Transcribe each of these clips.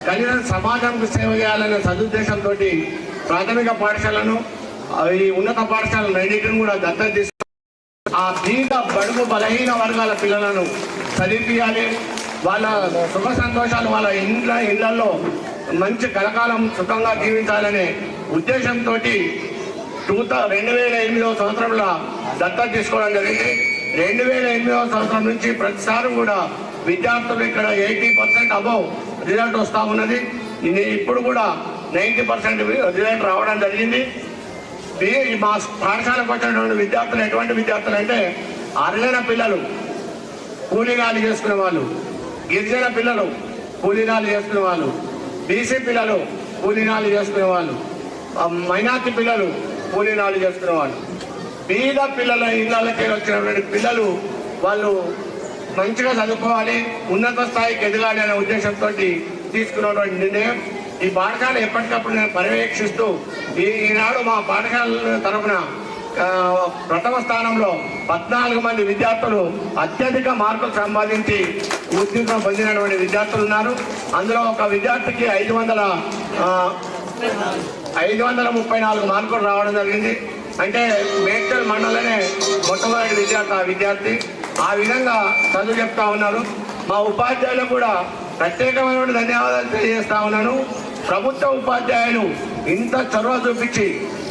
కలిగిన సమాజంకు సేవ చేయాలనే సదుద్దేశంతో ప్రాథమిక పాఠశాలను ఈ ఉన్నత పాఠశాలను రెండింటిని కూడా దత్తత తీసుకు ఆ బీద బడుగు బలహీన వర్గాల పిల్లలను చదివించాలి వాళ్ళ సుఖ సంతోషాలు వాళ్ళ ఇండ్ల ఇళ్ళలో మంచి కలకాలం సుఖంగా జీవించాలనే ఉద్దేశంతో టూ రెండు వేల ఎనిమిదవ సంవత్సరంలో దత్తత తీసుకోవడం జరిగింది. రెండు వేల ఎనిమిదవ సంవత్సరం నుంచి ప్రతిసారి కూడా విద్యార్థులు ఇక్కడ ఎయిటీ పర్సెంట్ అబౌవ్ రిజల్ట్ వస్తూ ఉన్నది. ఇప్పుడు కూడా నైంటీ పర్సెంట్ రిజల్ట్ రావడం జరిగింది. మా పాఠశాలకు వచ్చినటువంటి విద్యార్థులు ఎటువంటి విద్యార్థులు అంటే అర్హులైన పిల్లలు కూలీనాలు చేసుకునే వాళ్ళు గిరిజన పిల్లలు కూలీనాలు చేసుకునే వాళ్ళు బీసీ పిల్లలు కూలీనాలు చేసుకునే వాళ్ళు మైనార్టీ పిల్లలు కూలీనాలు చేసుకునే వాళ్ళు. బీద పిల్లల ఇళ్ళకి వచ్చినటువంటి పిల్లలు వాళ్ళు మంచిగా చదువుకోవాలి ఉన్నత స్థాయికి ఎదగాలి అనే ఉద్దేశంతో తీసుకున్నటువంటి నిర్ణయం. ఈ పాఠశాల ఎప్పటికప్పుడు నేను పర్యవేక్షిస్తూ ఈనాడు మా పాఠశాల తరఫున ప్రథమ స్థానంలో పద్నాలుగు మంది విద్యార్థులు అత్యధిక మార్కులు సంపాదించి ఉద్యోగం పొందినటువంటి విద్యార్థులు ఉన్నారు. అందులో ఒక విద్యార్థికి ఐదు వందల ఐదు వందల ముప్పై నాలుగు మార్కులు రావడం జరిగింది. అంటే మేడ్చల్ మండలనే మొట్టమొదటి విద్యార్థి ఆ విద్యార్థి. ఆ విధంగా చదువు చెప్తా ఉన్నారు మా ఉపాధ్యాయులకు కూడా ప్రత్యేకమైన ధన్యవాదాలు తెలియజేస్తా ఉన్నాను. ప్రభుత్వ ఉపాధ్యాయులు ఇంత చొరవ చూపించి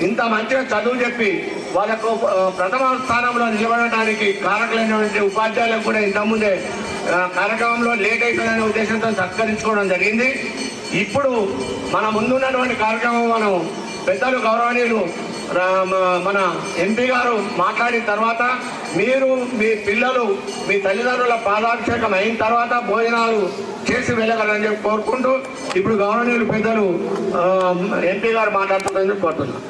ఇంత మంచిగా చదువు చెప్పి వాళ్ళకు ప్రథమ స్థానంలో నిలబడటానికి కారకులైనటువంటి ఉపాధ్యాయులకు కూడా ఇంతకుముందే కార్యక్రమంలో లేట్ అయిపోయిన ఉద్దేశంతో సత్కరించుకోవడం జరిగింది. ఇప్పుడు మన ముందున్నటువంటి కార్యక్రమం మనం పెద్దలు గౌరవనీయులు మన ఎంపీ గారు మాట్లాడిన తర్వాత మీరు మీ పిల్లలు మీ తల్లిదండ్రుల పాదాభిషేకం అయిన తర్వాత భోజనాలు చేసి వెళ్ళగలరని చెప్పి కోరుకుంటూ ఇప్పుడు గౌరవనీయులు పెద్దలు ఎంపీ గారు మాట్లాడుతున్నారని చెప్పి కోరుతున్నాను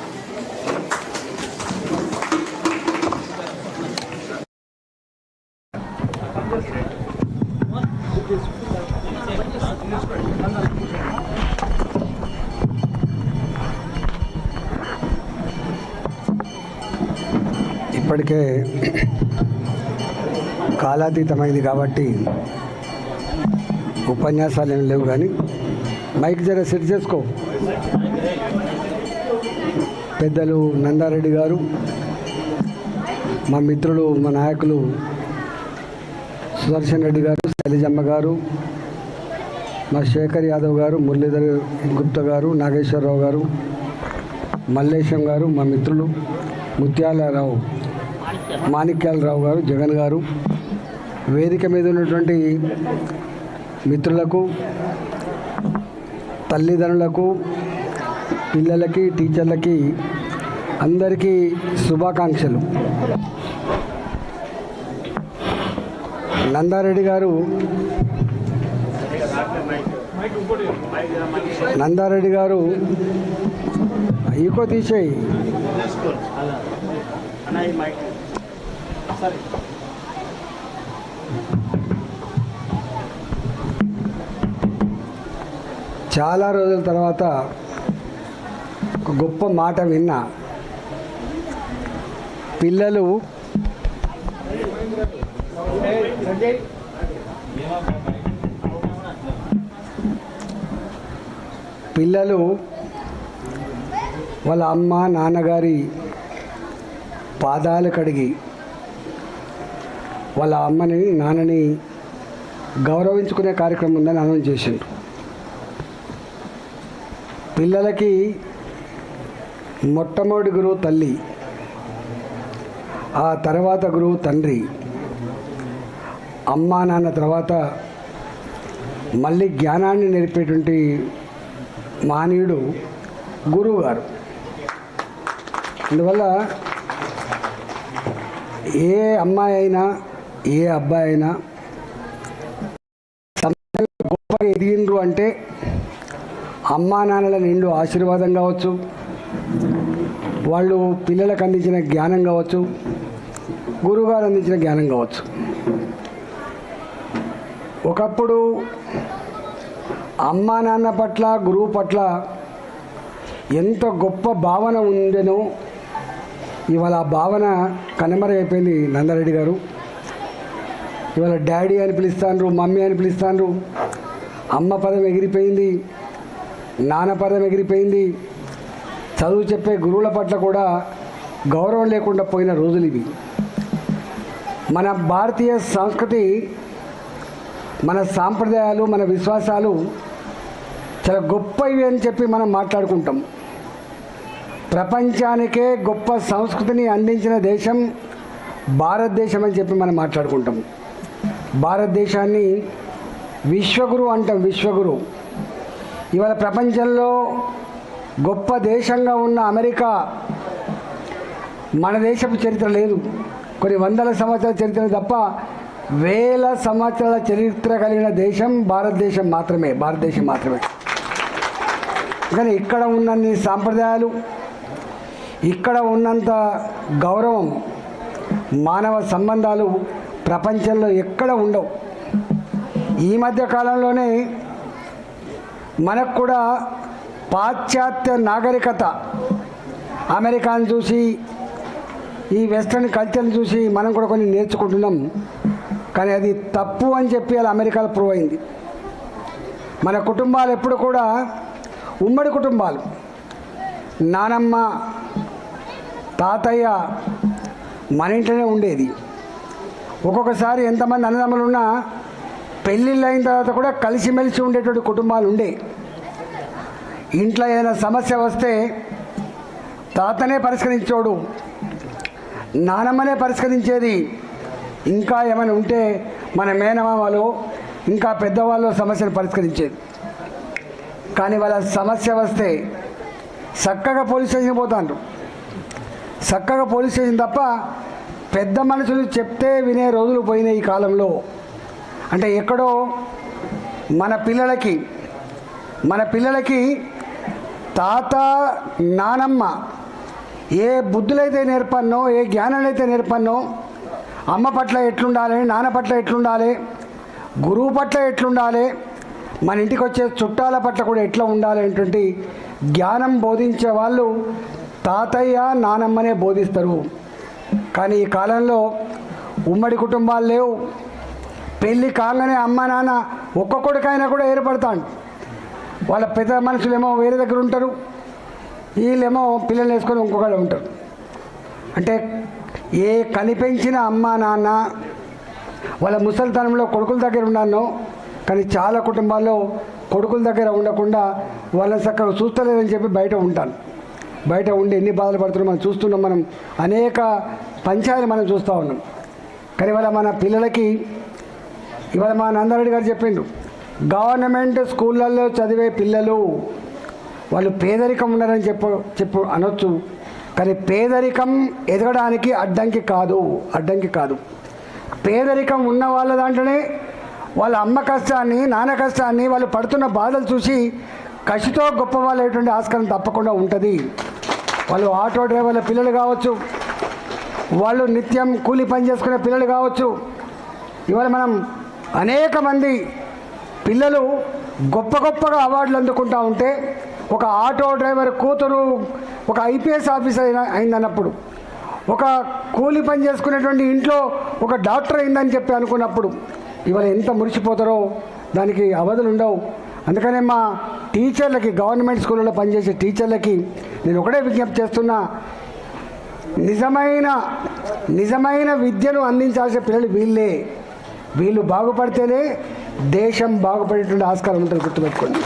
ఇప్పటికే కాలాతీతమైంది కాబట్టి ఉపన్యాసాలు ఏం లేవు కానీ మైక్ జర సెట్ చేసుకో. పెద్దలు నందారెడ్డి గారు మా మిత్రులు మా నాయకులు సుదర్శన్ రెడ్డి గారు శైలజమ్మ గారు మా శేఖర్ యాదవ్ గారు మురళీధర్ గుప్తా గారు నాగేశ్వరరావు గారు మల్లేశం గారు మా మిత్రులు ముత్యాలరావు. మాణిక్యాలరావు గారు జగన్ గారు వేదిక మీద ఉన్నటువంటి మిత్రులకు తల్లిదండ్రులకు పిల్లలకి టీచర్లకి అందరికీ శుభాకాంక్షలు. నందారెడ్డి గారు నందారెడ్డి గారు ఈకో తీసేయి. చాలా రోజుల తర్వాత ఒక గొప్ప మాట విన్నా. పిల్లలు పిల్లలు వాళ్ళ అమ్మ నాన్నగారి పాదాలు కడిగి వాళ్ళ అమ్మని నాన్నని గౌరవించుకునే కార్యక్రమం ఉందని అనౌన్స్ చేసిండ్రు. పిల్లలకి మొట్టమొదటి గురువు తల్లి ఆ తర్వాత గురువు తండ్రి అమ్మా నాన్న తర్వాత మళ్ళీ జ్ఞానాన్ని నేర్పేటువంటి మానవుడు గురువు గారు అందువల్ల ఏ అమ్మాయి అయినా ఏ అబ్బాయి అయినా గొప్పగా ఎదిగిండ్రు అంటే అమ్మా నాన్నల నిండు ఆశీర్వాదం కావచ్చు వాళ్ళు పిల్లలకు అందించిన జ్ఞానం కావచ్చు గురువుగారు అందించిన జ్ఞానం కావచ్చు. ఒకప్పుడు అమ్మా నాన్న పట్ల గురువు పట్ల ఎంత గొప్ప భావన ఉండెనో ఇవాళ ఆ భావన కనుమరైపోయింది నందారెడ్డి గారు. ఇవాళ డాడీ అని పిలుస్తాండ్రు మమ్మీ అని పిలుస్తాండ్రు. అమ్మ పదం ఎగిరిపోయింది నాన్న పదం ఎగిరిపోయింది. చదువు చెప్పే గురువుల పట్ల కూడా గౌరవం లేకుండా పోయిన రోజులు ఇవి. మన భారతీయ సంస్కృతి మన సాంప్రదాయాలు మన విశ్వాసాలు చాలా గొప్పవి అని చెప్పి మనం మాట్లాడుకుంటాం. ప్రపంచానికే గొప్ప సంస్కృతిని అందించిన దేశం భారతదేశం అని చెప్పి మనం మాట్లాడుకుంటాం. భారతదేశాన్ని విశ్వగురు అంటాం విశ్వగురు. ఇవాళ ప్రపంచంలో గొప్ప దేశంగా ఉన్న అమెరికా మన దేశపు చరిత్ర లేదు. కొన్ని వందల సంవత్సరాల చరిత్ర తప్ప వేల సంవత్సరాల చరిత్ర కలిగిన దేశం భారతదేశం మాత్రమే భారతదేశం మాత్రమే. కానీ ఇక్కడ ఉన్నన్ని సాంప్రదాయాలు ఇక్కడ ఉన్నంత గౌరవం మానవ సంబంధాలు ప్రపంచంలో ఎక్కడ ఉండవు. ఈ మధ్య కాలంలోనే మనకు కూడా పాశ్చాత్య నాగరికత అమెరికాను చూసి ఈ వెస్ట్రన్ కల్చర్ని చూసి మనం కూడా కొన్ని నేర్చుకుంటున్నాం. కానీ అది తప్పు అని చెప్పి అలా అమెరికాలో ప్రూవ్ అయింది. మన కుటుంబాలు ఎప్పుడు కూడా ఉమ్మడి కుటుంబాలు. నానమ్మ తాతయ్య మన ఇంట్లోనే ఉండేది. ఒక్కొక్కసారి ఎంతమంది అన్నదమ్ములు ఉన్నా పెళ్ళిళ్ళు అయిన తర్వాత కూడా కలిసిమెలిసి ఉండేటువంటి కుటుంబాలు ఉండే ఇంట్లో ఏదైనా సమస్య వస్తే తాతనే పరిష్కరించోడు నానమ్మనే పరిష్కరించేది. ఇంకా ఏమైనా ఉంటే మన మేనమామలు ఇంకా పెద్దవాళ్ళు సమస్యను పరిష్కరించేది. కానీ వాళ్ళ సమస్య వస్తే చక్కగా పోలీస్ స్టేషన్ పోతాండ్రు. చక్కగా పోలీస్ స్టేషన్ తప్ప పెద్ద మనుషులు చెప్తే వినే రోజులు పోయినాయి ఈ కాలంలో. అంటే ఎక్కడో మన పిల్లలకి మన పిల్లలకి తాత నానమ్మ ఏ బుద్ధులైతే నేర్పన్నో ఏ జ్ఞానాలైతే నేర్పన్నో అమ్మ పట్ల ఎట్లుండాలి నాన్న పట్ల ఎట్లుండాలి గురువు పట్ల ఎట్లుండాలి మన ఇంటికి వచ్చే చుట్టాల పట్ల కూడా ఎట్లా ఉండాలి అనేటువంటి జ్ఞానం బోధించే వాళ్ళు తాతయ్య నానమ్మనే బోధిస్తారు. కానీ ఈ కాలంలో ఉమ్మడి కుటుంబాలు లేవు. పెళ్ళి కాగానే అమ్మ నాన్న ఒక్క కొడుకైనా కూడా ఏర్పడతాను వాళ్ళ పెద్ద మనుషులేమో వేరే దగ్గర ఉంటారు. వీళ్ళేమో పిల్లలు వేసుకొని ఇంకొకళ్ళు ఉంటారు. అంటే ఏ కనిపించిన అమ్మ నాన్న వాళ్ళ ముసలితనంలో కొడుకుల దగ్గర ఉన్నాను కానీ చాలా కుటుంబాల్లో కొడుకుల దగ్గర ఉండకుండా వాళ్ళని చక్కగా చూస్తలేదని చెప్పి బయట ఉంటాను. బయట ఉండి ఎన్ని బాధలు పడుతున్నాం మనం చూస్తున్నాం మనం. అనేక పంచాయలు మనం చూస్తూ ఉన్నాం. కానీ ఇవాళ మన పిల్లలకి ఇవాళ మా నందారెడ్డి గారు చెప్పిండు గవర్నమెంట్ స్కూళ్ళల్లో చదివే పిల్లలు వాళ్ళు పేదరికం ఉన్నారని చెప్పు చెప్పు అనొచ్చు. కానీ పేదరికం ఎదగడానికి అడ్డంకి కాదు అడ్డంకి కాదు. పేదరికం ఉన్న వాళ్ళ దాంట్లోనే వాళ్ళ అమ్మ కష్టాన్ని నాన్న కష్టాన్ని వాళ్ళు పడుతున్న బాధలు చూసి కసితో గొప్ప వాళ్ళేటువంటి ఆస్కారం తప్పకుండా ఉంటుంది. వాళ్ళు ఆటో డ్రైవర్ల పిల్లలు కావచ్చు వాళ్ళు నిత్యం కూలి పని చేసుకునే పిల్లలు కావచ్చు. ఇవాళ మనం అనేక మంది పిల్లలు గొప్ప గొప్పగా అవార్డులు అందుకుంటా ఉంటే ఒక ఆటో డ్రైవర్ కూతురు ఒక ఐపీఎస్ ఆఫీసర్ అయిన అయిందన్నప్పుడు ఒక కూలి పని చేసుకునేటువంటి ఇంట్లో ఒక డాక్టర్ అయిందని చెప్పి అనుకున్నప్పుడు ఇవాళ ఎంత మురిసిపోతారో దానికి అవధులు ఉండవు. అందుకనే మా టీచర్లకి గవర్నమెంట్ స్కూళ్ళలో పనిచేసే టీచర్లకి నేను ఒకటే విజ్ఞప్తి చేస్తున్నా. నిజమైన నిజమైన విద్యను అందించాల్సిన పిల్లలు వీళ్ళే. వీళ్ళు బాగుపడితేనే దేశం బాగుపడేటువంటి ఆస్కారం ఉంటుంది గుర్తుపెట్టుకోండి.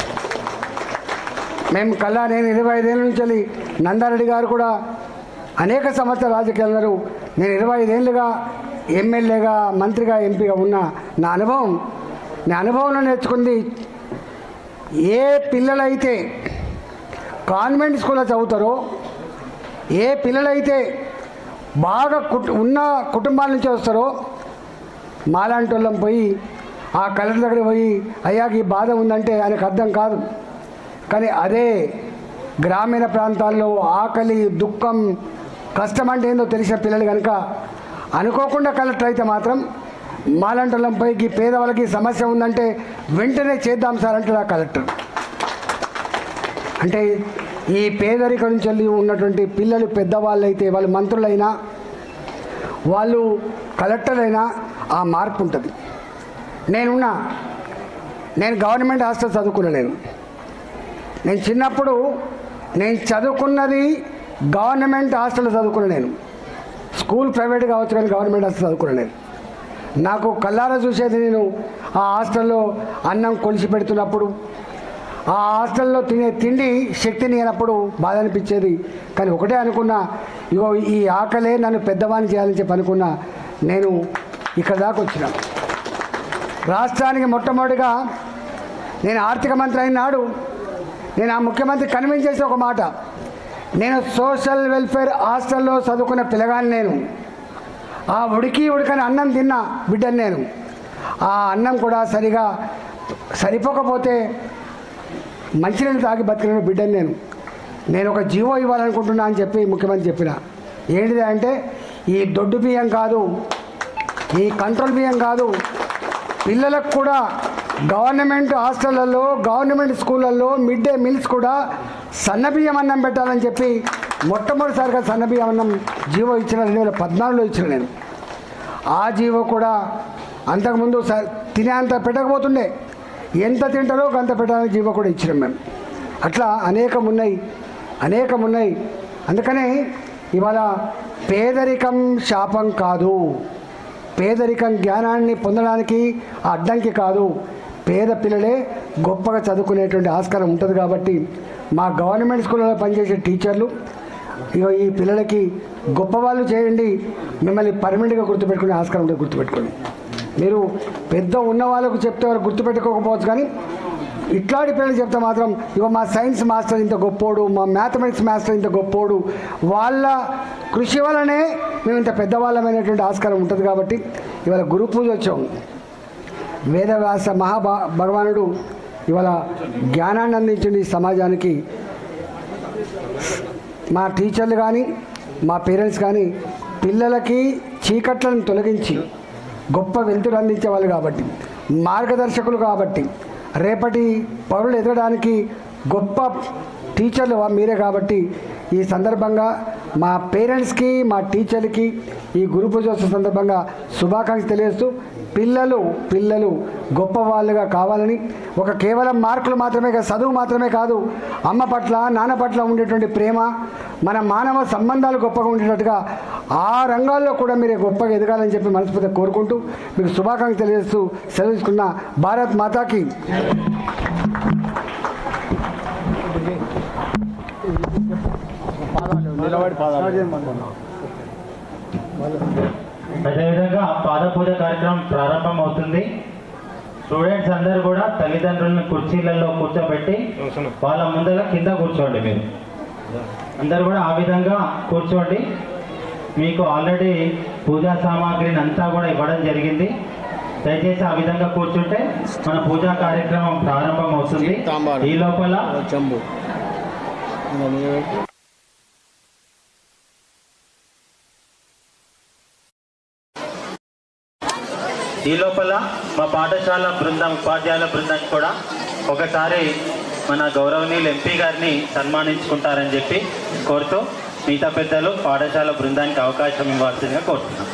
మేము కల్లా నేను ఇరవై ఐదేళ్ళ నుంచి నందారెడ్డి గారు కూడా అనేక సంస్థ రాజకీయాలున్నారు నేను ఇరవై ఐదేళ్ళుగా ఎమ్మెల్యేగా మంత్రిగా ఎంపీగా ఉన్న నా అనుభవం నా అనుభవంలో నేర్చుకుంది ఏ పిల్లలైతే కాన్వెంట్ స్కూల్లో చదువుతారో ఏ పిల్లలైతే బాగా ఉన్న కుటుంబాల నుంచి వస్తారో మాలాంటి వాళ్ళం పోయి ఆ కలర్ దగ్గర పోయి అయ్యాకి బాధ ఉందంటే ఆయనకు అర్థం కాదు. కానీ అదే గ్రామీణ ప్రాంతాల్లో ఆకలి దుఃఖం కష్టం అంటే ఏందో తెలిసిన పిల్లలు కనుక అనుకోకుండా కలెక్టర్ అయితే మాత్రం మాలంటలంపైకి పేదవాళ్ళకి సమస్య ఉందంటే వెంటనే చేద్దాం సార్ అంటాడు ఆ కలెక్టర్. అంటే ఈ పేదరికం నుంచి ఉన్నటువంటి పిల్లలు పెద్దవాళ్ళు అయితే వాళ్ళు మంత్రులైనా వాళ్ళు కలెక్టర్ అయినా ఆ మార్పు ఉంటుంది. నేనున్నా నేను గవర్నమెంట్ హాస్టల్ చదువుకున్నలేను నేను. చిన్నప్పుడు నేను చదువుకున్నది గవర్నమెంట్ హాస్టల్ చదువుకున్న నేను. స్కూల్ ప్రైవేట్ కావచ్చు కానీ గవర్నమెంట్ హాస్టల్ చదువుకున్న నేను. నాకు కళ్ళారా చూసేది నేను ఆ హాస్టల్లో అన్నం కొలిసి పెడుతున్నప్పుడు. ఆ హాస్టల్లో తినే తిండి శక్తిని లేనప్పుడు బాధ అనిపించేది. కానీ ఒకటే అనుకున్నా ఇగో ఈ ఆకలే నన్ను పెద్దవాణి చేయాలని చెప్పి అనుకున్నా నేను ఇక్కడ దాకా వచ్చిన. రాష్ట్రానికి మొట్టమొదటిగా నేను ఆర్థిక మంత్రి అయిన నాడు నేను ఆ ముఖ్యమంత్రి కన్విన్స్ చేసే ఒక మాట. నేను సోషల్ వెల్ఫేర్ హాస్టల్లో చదువుకున్న పిల్లగాని నేను. ఆ ఉడికి ఉడికని అన్నం తిన్నా బిడ్డని నేను. ఆ అన్నం కూడా సరిగా సరిపోకపోతే మంచినీళ్ళు తాగి బతికిన బిడ్డని నేను. నేను ఒక జీవో ఇవ్వాలనుకుంటున్నా అని చెప్పి ముఖ్యమంత్రి చెప్పిన. ఏంటిది అంటే ఈ దొడ్డు బియ్యం కాదు ఈ కంట్రోల్ బియ్యం కాదు పిల్లలకు కూడా గవర్నమెంట్ హాస్టళ్ళలో గవర్నమెంట్ స్కూళ్ళల్లో మిడ్ డే మీల్స్ కూడా సన్న బియ్యం అన్నం పెట్టాలని చెప్పి మొట్టమొదటిసారిగా సన్నబియ్యం అన్నం జీవో ఇచ్చిన రెండు వేల పద్నాలుగులో ఇచ్చిన నేను. ఆ జీవో కూడా అంతకుముందు స- తినేంత పెట్టకపోతుండే. ఎంత తింటారో అంత పెట్టాలని జీవో కూడా ఇచ్చినాం మేము. అట్లా అనేకం ఉన్నాయి అనేకం ఉన్నాయి అందుకనే ఇవాళ పేదరికం శాపం కాదు. పేదరికం జ్ఞానాన్ని పొందడానికి అడ్డంకి కాదు. పేద పిల్లలే గొప్పగా చదువుకునేటువంటి ఆస్కారం ఉంటుంది కాబట్టి మా గవర్నమెంట్ స్కూళ్ళలో పనిచేసే టీచర్లు ఇగో ఈ పిల్లలకి గొప్పవాళ్ళు చేయండి. మిమ్మల్ని పర్మనెంట్గా గుర్తుపెట్టుకునే ఆస్కారం ఉంటుంది గుర్తుపెట్టుకోండి. మీరు పెద్ద ఉన్న వాళ్ళకు చెప్తే వారు గుర్తుపెట్టుకోకపోవచ్చు కానీ ఇట్లాంటి పిల్లలు చెప్తే మాత్రం ఇగో మా సైన్స్ మాస్టర్ ఇంత గొప్పోడు మా మ్యాథమెటిక్స్ మాస్టర్ ఇంత గొప్పోడు వాళ్ళ కృషి వల్లనే మేము ఇంత పెద్దవాళ్ళమైనటువంటి ఆస్కారం ఉంటుంది కాబట్టి ఇవాళ గురు పూజ వచ్చాం. వేదవ్యాస మహాభా భగవానుడు ఇవాళ జ్ఞానాన్ని అందించండి సమాజానికి. మా టీచర్లు కానీ మా పేరెంట్స్ కానీ పిల్లలకి చీకట్లను తొలగించి గొప్ప వెలుతురు అందించేవాళ్ళు కాబట్టి మార్గదర్శకులు కాబట్టి రేపటి పౌరులు ఎదగడానికి గొప్ప టీచర్లు మీరే కాబట్టి ఈ సందర్భంగా మా పేరెంట్స్కి మా టీచర్లకి ఈ గురు పూజోత్సవ సందర్భంగా శుభాకాంక్షలు తెలియజేస్తూ పిల్లలు పిల్లలు గొప్ప వాళ్ళుగా కావాలని ఒక కేవలం మార్కులు మాత్రమే కాదు చదువు మాత్రమే కాదు అమ్మ పట్ల నాన్న పట్ల ఉండేటువంటి ప్రేమ మన మానవ సంబంధాలు గొప్పగా ఉండేటట్టుగా ఆ రంగాల్లో కూడా మీరు గొప్పగా ఎదగాలని చెప్పి మనస్ఫూర్తిగా కోరుకుంటూ మీకు శుభాకాంక్షలు తెలియజేస్తూ సెలవుకున్న భారత్ మాతాకి. అదేవిధంగా పాద పూజ కార్యక్రమం ప్రారంభం అవుతుంది స్టూడెంట్స్ అందరూ కూడా తల్లిదండ్రులను కుర్చీలలో కూర్చోబెట్టి వాళ్ళ ముందర కింద కూర్చోండి మీరు. అందరు కూడా ఆ విధంగా కూర్చోండి. మీకు ఆల్రెడీ పూజా సామాగ్రిని అంతా కూడా ఇవ్వడం జరిగింది. దయచేసి ఆ విధంగా కూర్చుంటే మన పూజా కార్యక్రమం ప్రారంభం అవుతుంది ఈ లోపల ఈ లోపల మా పాఠశాల బృందం ఉపాధ్యాయుల బృందం కూడా ఒకసారి మన గౌరవనీయులు ఎంపీ గారిని సన్మానించుకుంటారని చెప్పి కోరుతూ మిగతా పెద్దలు పాఠశాల బృందానికి అవకాశం ఇవ్వాల్సిందిగా కోరుతున్నాం.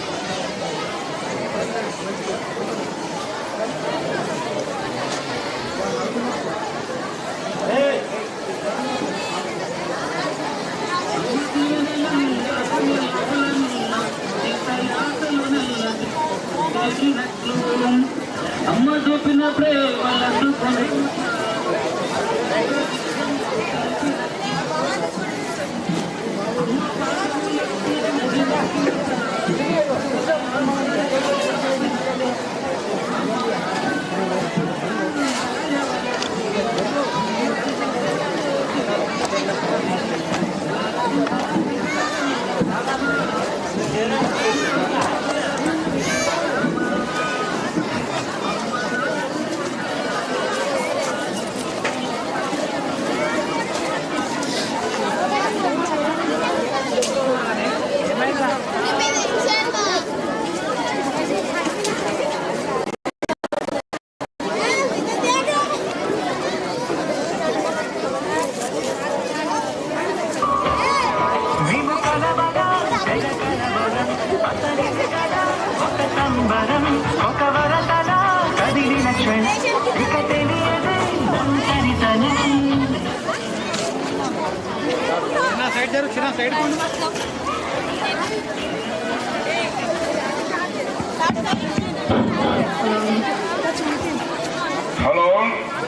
హలో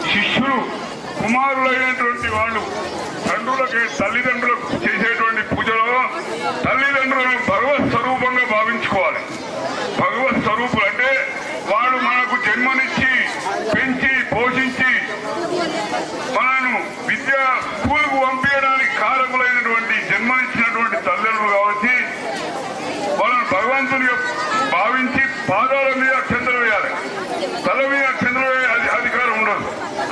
శిష్యులు కుమారులైనటువంటి వాళ్ళు తండ్రులకి తల్లిదండ్రులకు చేసేటువంటి పూజలో తల్లిదండ్రులను భగవత్ స్వరూపం పాదాల మీద చంద్ర వేయాలి. తల మీద చంద్ర అధికారం ఉండదు.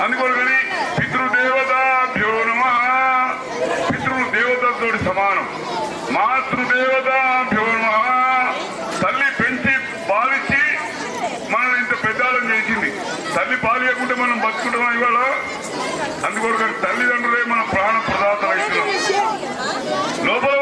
అందుకొరకని పితృదేవత భ్యోనమ పితృలు దేవతతో సమానం. మాతృదేవత భ్యోనమ తల్లి పెంచి పాలిచ్చి మనల్ని ఇంత పెద్దాలను చేసింది. తల్లి పాలియకుంటే మనం బతుకుంటున్నాం ఇవాళ? కానీ తల్లిదండ్రులే మన ప్రాణ ప్రదాతలు అవుతున్నాం లోపల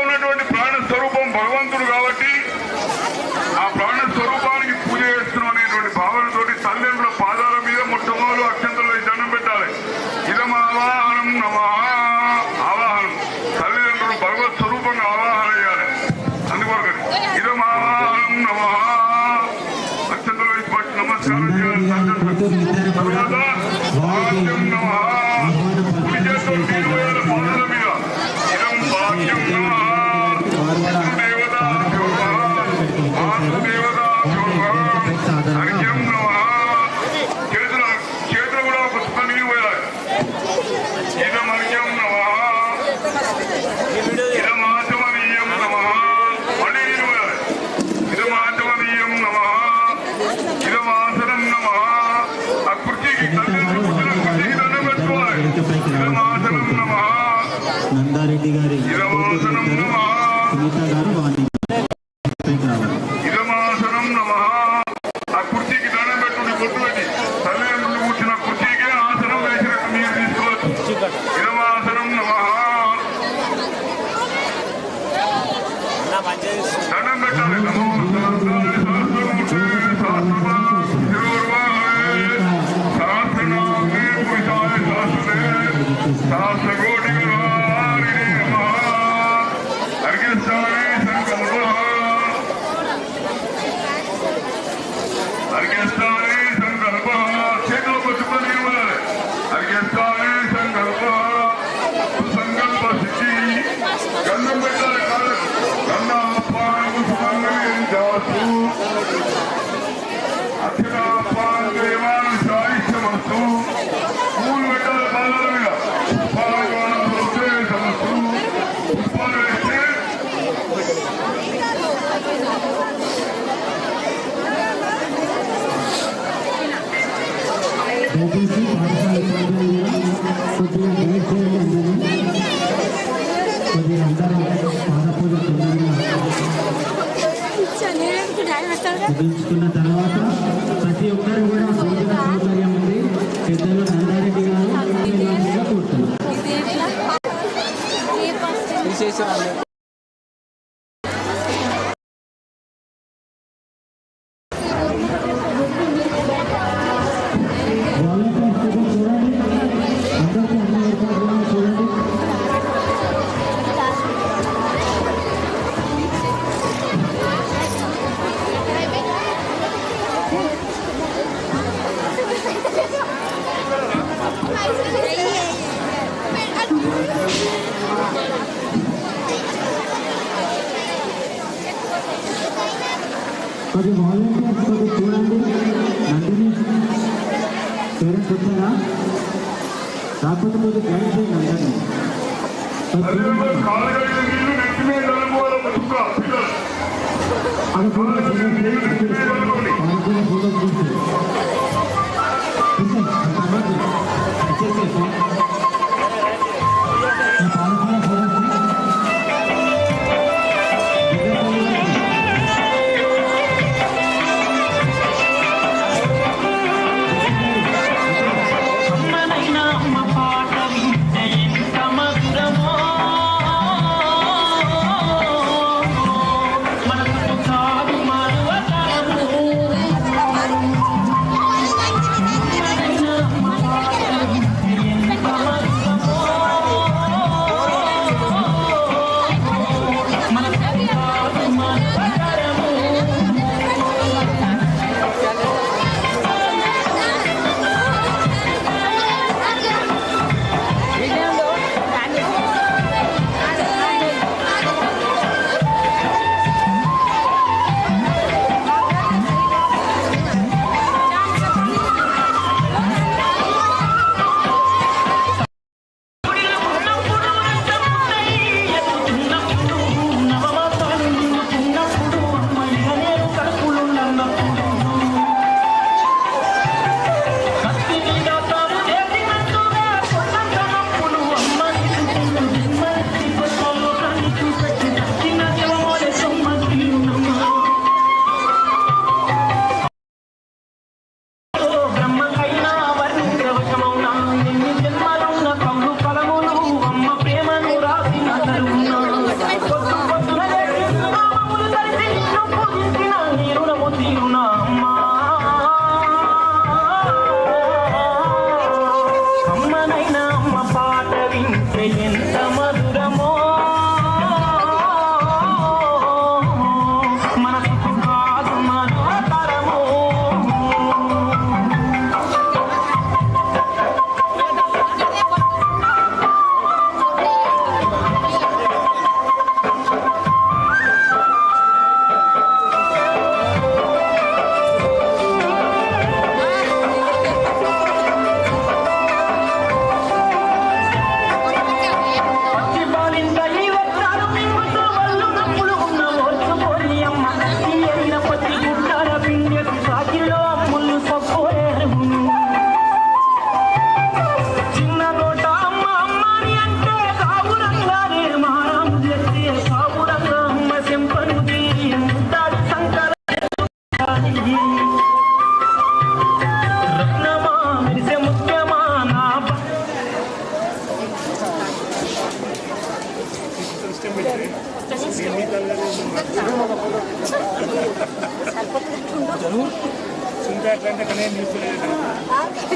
Thank you.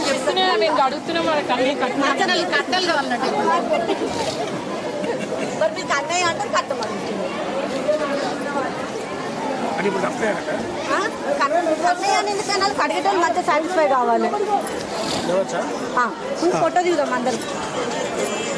చెప్తున్నా నేను కట్టలు కావాలన్నట్టు మరి మీరు అంటే కట్టమని కట్టయ్య ఎందుకన్నా కడిగేటోళ్ళు మధ్య సాటిస్ఫై కావాలి ఫోటో దిగుదాం అందరికి